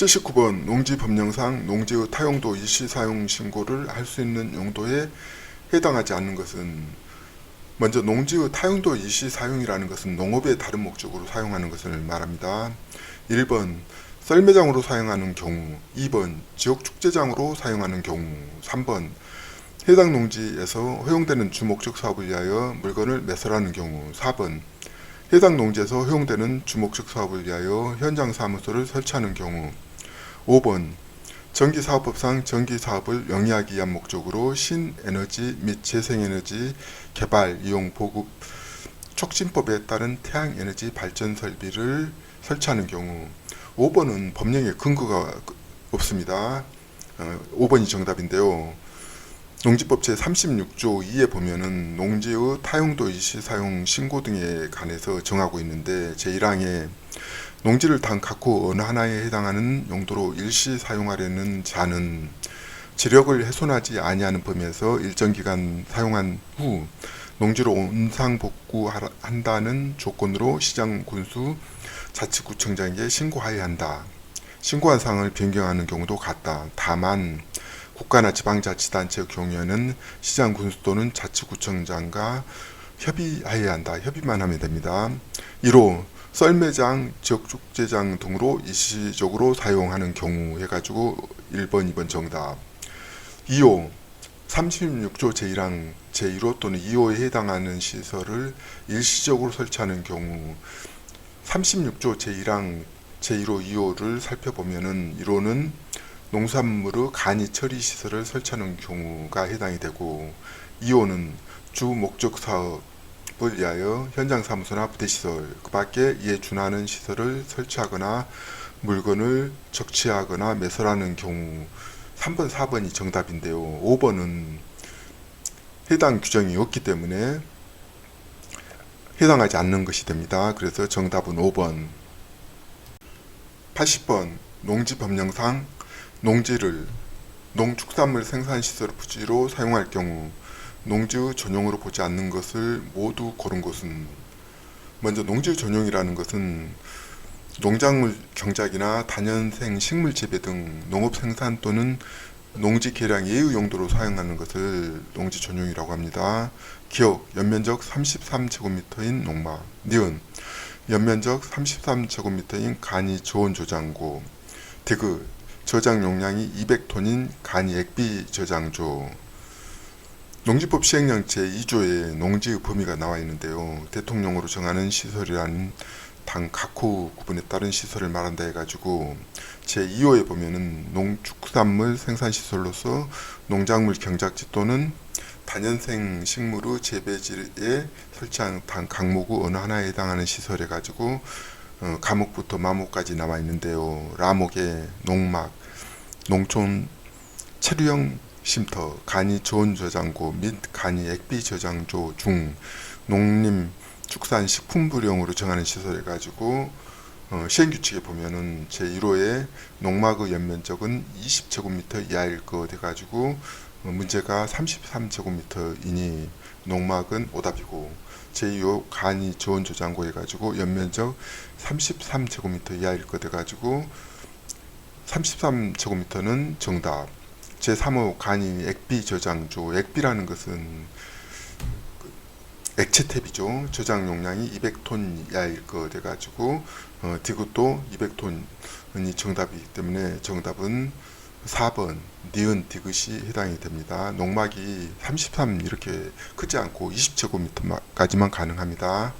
79번 농지법령상 농지의 타용도 일시 사용 신고를 할 수 있는 용도에 해당하지 않는 것은 먼저 농지의 타용도 일시 사용이라는 것은 농업의 다른 목적으로 사용하는 것을 말합니다. 1번 썰매장으로 사용하는 경우 2번 지역 축제장으로 사용하는 경우 3번 해당 농지에서 허용되는 주목적 사업을 위하여 물건을 매설하는 경우 4번 해당 농지에서 허용되는 주목적 사업을 위하여 현장 사무소를 설치하는 경우 5번 전기사업법상 전기사업을 영위하기 위한 목적으로 신에너지 및 재생에너지 개발, 이용, 보급, 촉진법에 따른 태양에너지 발전 설비를 설치하는 경우 5번은 법령에 근거가 없습니다. 어, 5번이 정답인데요. 농지법 제36조 2에 보면은 농지의 타용도 일시 사용 신고 등에 관해서 정하고 있는데 제1항에 농지를 단 각호 어느 하나에 해당하는 용도로 일시 사용하려는 자는 지력을 훼손하지 아니하는 범위에서 일정 기간 사용한 후 농지로 온상 복구한다는 조건으로 시장 군수 자치구청장에게 신고하여야 한다. 신고한 사항을 변경하는 경우도 같다. 다만 국가나 지방자치단체의 경우에는 시장 군수 또는 자치구청장과 협의하여야 한다. 협의만 하면 됩니다. 1호 썰매장, 지역축제장 등으로 일시적으로 사용하는 경우 해가지고 1번, 2번 정답. 2호 36조 제1항 제1호 또는 2호에 해당하는 시설을 일시적으로 설치하는 경우 36조 제1항 제1호, 2호를 살펴보면은 1호는 농산물의 간이 처리 시설을 설치하는 경우가 해당이 되고 2호는 주 목적 사업 을 위하여 현장 사무소나 부대 시설 그 밖에 이에 준하는 시설을 설치하거나 물건을 적치하거나 매설하는 경우 3번, 4번이 정답인데요. 5번은 해당 규정이 없기 때문에 해당하지 않는 것이 됩니다. 그래서 정답은 5번. 80번 농지법령상 농지를 농축산물 생산시설 부지로 사용할 경우 농지의 전용으로 보지 않는 것을 모두 고른 것은 먼저 농지의 전용이라는 것은 농작물 경작이나 다년생 식물 재배 등 농업 생산 또는 농지 개량 예우 용도로 사용하는 것을 농지 전용이라고 합니다. 기억 연면적 33제곱미터인 농막 니은 연면적 33제곱미터인 간이 저온 저장고 디귿 저장 용량이 200톤인 간이 액비 저장조 농지법 시행령 제2조에 농지의 범위가 나와 있는데요. 대통령으로 정하는 시설이란 당 각 호 구분에 따른 시설을 말한다 해가지고 제2호에 보면은 농축산물 생산시설로서 농작물 경작지 또는 단연생 식물의 재배지에 설치한 단 강목의 어느 하나에 해당하는 시설 해가지고 어, 가목부터 마목까지 나와 있는데요. 라목에 농막, 농촌 체류형 쉼터, 간이 저온 저장고 및 간이 액비 저장조 중 농림 축산 식품부령으로 정하는 시설 해가지고 어, 시행규칙에 보면은 제1호에 농막의 연면적은 20제곱미터 이하일 것 해가지고 어, 문제가 33제곱미터이니 농막은 오답이고 제2호 간이 저온 저장고 해가지고 연면적 33제곱미터 이하일 것 해가지고 33제곱미터는 정답 제3호 간이 액비 저장조 액비라는 것은 그 액체 탭이죠 저장 용량이 200톤 이하일 것 해가지고 어, 디귿도 200톤이 정답이기 때문에 정답은 4번 니은 디귿이 해당이 됩니다. 농막이 33 이렇게 크지 않고 20제곱미터까지만 가능합니다.